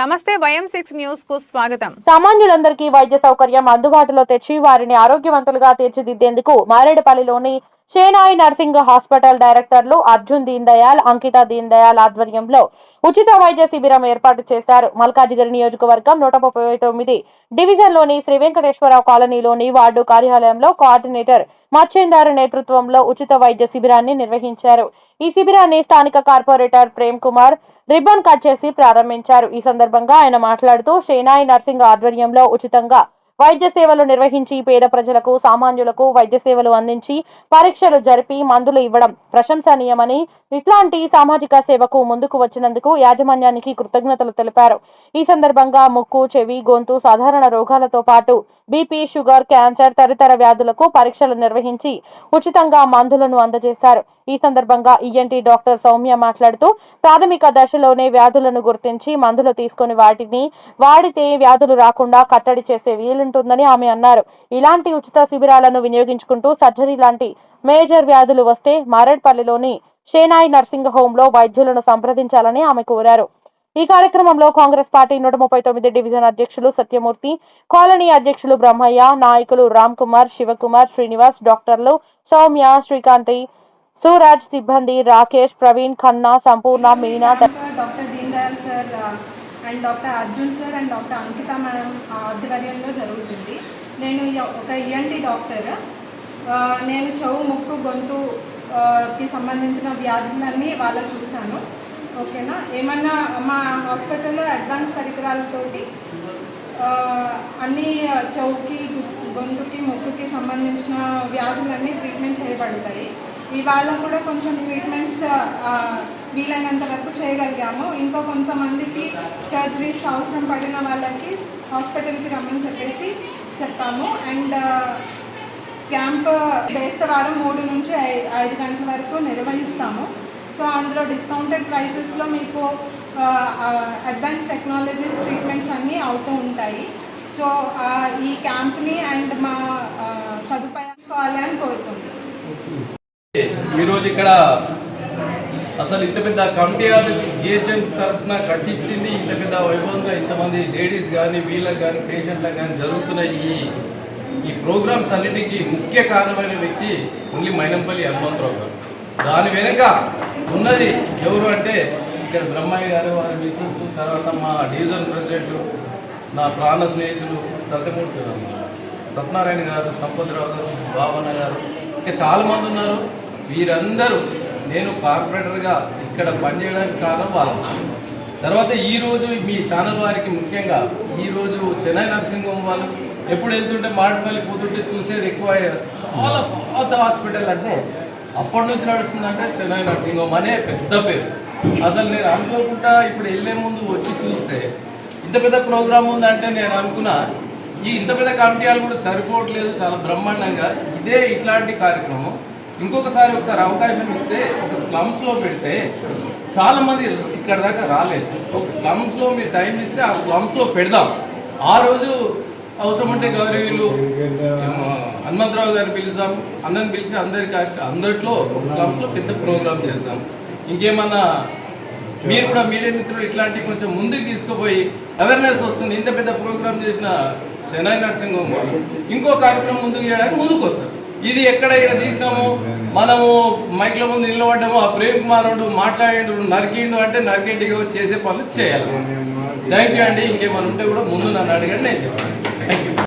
నమస్తే వయం సిక్స్ న్యూస్కు స్వాగతం. సామాన్యులందరికీ వైద్య సౌకర్యం అందుబాటులో తెచ్చి వారిని ఆరోగ్యవంతులుగా తీర్చిదిద్దేందుకు మారేడుపల్లిలోని షేనాయ్ నర్సింగ్ హాస్పిటల్ డైరెక్టర్లు అర్జున్ దీన్ దయాల్ అంకిత దీన్ దయాల్ ఆధ్వర్యంలో ఉచిత వైద్య శిబిరం ఏర్పాటు చేశారు. మల్కాజిగిరి నియోజకవర్గం నూట ముప్పై తొమ్మిది డివిజన్లోని శ్రీ వెంకటేశ్వరరావు కాలనీలోని వార్డు కార్యాలయంలో కోఆర్డినేటర్ మచ్చేందారు నేతృత్వంలో ఉచిత వైద్య శిబిరాన్ని నిర్వహించారు. ఈ శిబిరాన్ని స్థానిక corporator Prem Kumar ribbon cut చేసి ప్రారంభించారు. ఈ సందర్భంగా ఆయన మాట్లాడుతూ షేనాయి నర్సింగ్ ఆధ్వర్యంలో ఉచితంగా వైద్య సేవలు నిర్వహించి పేద ప్రజలకు సామాన్యులకు వైద్య సేవలు అందించి పరీక్షలు జరిపి మందులు ఇవ్వడం ప్రశంసనీయమని ఇట్లాంటి సామాజిక సేవకు ముందుకు వచ్చినందుకు యాజమాన్యానికి కృతజ్ఞతలు తెలిపారు. ఈ సందర్భంగా ముక్కు చెవి గొంతు సాధారణ రోగాలతో పాటు బీపీ షుగర్ క్యాన్సర్ తదితర వ్యాధులకు పరీక్షలు నిర్వహించి ఉచితంగా మందులను అందజేశారు. ఈ సందర్భంగా ఈఎన్టీ డాక్టర్ సౌమ్య మాట్లాడుతూ ప్రాథమిక దశలోనే వ్యాధులను గుర్తించి మందులు తీసుకుని వాటిని వాడితే వ్యాధులు రాకుండా కట్టడి చేసే వీలు వీలుంటుందని ఆమె అన్నారు. ఇలాంటి ఉచిత శిబిరాలను వినియోగించుకుంటూ సర్జరీ లాంటి మేజర్ వ్యాధులు వస్తే మారేడ్పల్లిలోని షేనాయి నర్సింగ్ హోమ్లో వైద్యులను సంప్రదించాలని ఆమె కోరారు. ఈ కార్యక్రమంలో కాంగ్రెస్ పార్టీ నూట ముప్పై తొమ్మిది డివిజన్ అధ్యక్షులు సత్యమూర్తి కాలనీ అధ్యక్షులు బ్రహ్మయ్య నాయకులు రామ్ కుమార్ శివకుమార్ శ్రీనివాస్ డాక్టర్లు సౌమ్య శ్రీకాంతి సూరాజ్ సిబ్బంది Rakesh Praveen Khanna Sampoorna Meena doctor Deen Dayal sir and doctor Arjun sir and doctor Ankita madam ఆధ్వర్యంలో జరుగుతుంది. నేను ఒక ఈఎన్టీ డాక్టర్. నేను చెవు ముక్కు గొంతుకి సంబంధించిన వ్యాధులన్నీ వాళ్ళ చూశాను. ఓకేనా? ఏమన్నా మా హాస్పిటల్లో అడ్వాన్స్ పరికరాలతోటి అన్ని చెవుకి గొంతుకి ముక్కుకి సంబంధించిన వ్యాధులన్నీ ట్రీట్మెంట్ చేయబడతాయి. ఇవాళ కూడా కొంచెం ట్రీట్మెంట్స్ వీలైనంత వరకు చేయగలిగాము. ఇంకా కొంతమందికి సర్జరీస్ అవసరం పడిన వాళ్ళకి హాస్పిటల్కి రమ్మని చెప్పేసి చెప్పాము. అండ్ క్యాంప్ uh, బేస్తవారం మూడు నుంచి ఐ- ఐదు గంటల వరకు నిర్వహిస్తాము. సో అందులో డిస్కౌంటెడ్ ప్రైసెస్లో మీకు అడ్వాన్స్ టెక్నాలజీస్ ట్రీట్మెంట్స్ అన్నీ అవుతూ ఉంటాయి. సో ఈ క్యాంప్ని అండ్ మా uh, సదుపాయం కావాలి అని కోరుకుంటున్నాను ఈరోజు ఇక్కడ అసలు ఇంత పెద్ద కమిటీ వాళ్ళు జిహెచ్ఎంస్ తరఫున కట్టించింది ఇంత పెద్ద వైభవంగా ఇంతమంది లేడీస్ కానీ వీళ్ళకి కానీ పేషెంట్లకు కానీ జరుగుతున్న ఈ ఈ ప్రోగ్రామ్స్ అన్నిటికీ ముఖ్య కారణమైన వ్యక్తి ఓన్లీ మైనంపల్లి హనుమంతరావు గారు. దాని వెనుక ఉన్నది ఎవరు అంటే ఇక్కడ బ్రహ్మయ్య గారు వారి మిసెస్ తర్వాత మా డివిజన్ ప్రెసిడెంట్ నా ప్రాణ స్నేహితులు సత్యమూర్తి గారు, సత్యనారాయణ గారు సంపత్రావు గారు బాబన్న గారు ఇంకా చాలామంది ఉన్నారు. వీరందరూ నేను కార్పొరేటర్గా ఇక్కడ పనిచేయడానికి కారణం వాళ్ళు తర్వాత ఈ రోజు మీ ఛానల్ వారికి ముఖ్యంగా ఈరోజు చెన్నై నర్సింగ్ హోమ్ వాళ్ళు ఎప్పుడు వెళ్తుంటే మాటపల్లి పోతుంటే చూసేది ఎక్కువ చాలా పాత హాస్పిటల్ అంటే అప్పటి నుంచి నడుస్తుందంటే చెన్నై నర్సింగ్ హోమ్ అనే పెద్ద పేరు. అసలు నేను అనుకోకుండా ఇప్పుడు వెళ్ళే ముందు వచ్చి చూస్తే ఇంత పెద్ద ప్రోగ్రామ్ ఉందంటే నేను అనుకున్నా ఈ ఇంత పెద్ద కమిటీ కూడా సరిపోవట్లేదు చాలా బ్రహ్మాండంగా. ఇదే ఇట్లాంటి కార్యక్రమం. ఇంకొకసారి ఒకసారి అవకాశం ఇస్తే ఒక స్లమ్స్లో పెడితే చాలామంది ఇక్కడ దాకా రాలేదు. ఒక స్లమ్స్లో మీరు టైం ఇస్తే ఆ స్లమ్స్లో పెడదాం. ఆ రోజు అవసరం అంటే గౌరవీలు హనుమంతరావు గారిని పిలుస్తాం అందరిని పిలిచి అందరికి అందరిలో ఒక స్లమ్స్లో పెద్ద ప్రోగ్రామ్ చేస్తాం ఇంకేమన్నా మీరు కూడా మీడియా మిత్రులు ఇట్లాంటివి కొంచెం ముందుకు తీసుకుపోయి అవేర్నెస్ వస్తుంది. ఇంత పెద్ద ప్రోగ్రామ్ చేసిన చెన్నై నర్సింగ్ వాళ్ళు. ఇంకో కార్యక్రమం ముందుకు చేయడానికి ముందుకు వస్తారు. ఇది ఎక్కడ ఇక్కడ తీసినాము మనము మైక్ల ముందు నిలబడ్డాము ఆ ప్రేమ్ కుమార్ మాట్లాడిండు నరికిండు అంటే నరికేటిగా చేసే పనులు చేయాలి. థ్యాంక్ యూ అండి. ఇంకేమైనా ఉంటే కూడా ముందు నన్ను అడగండి నేను చెప్తాను. Thank you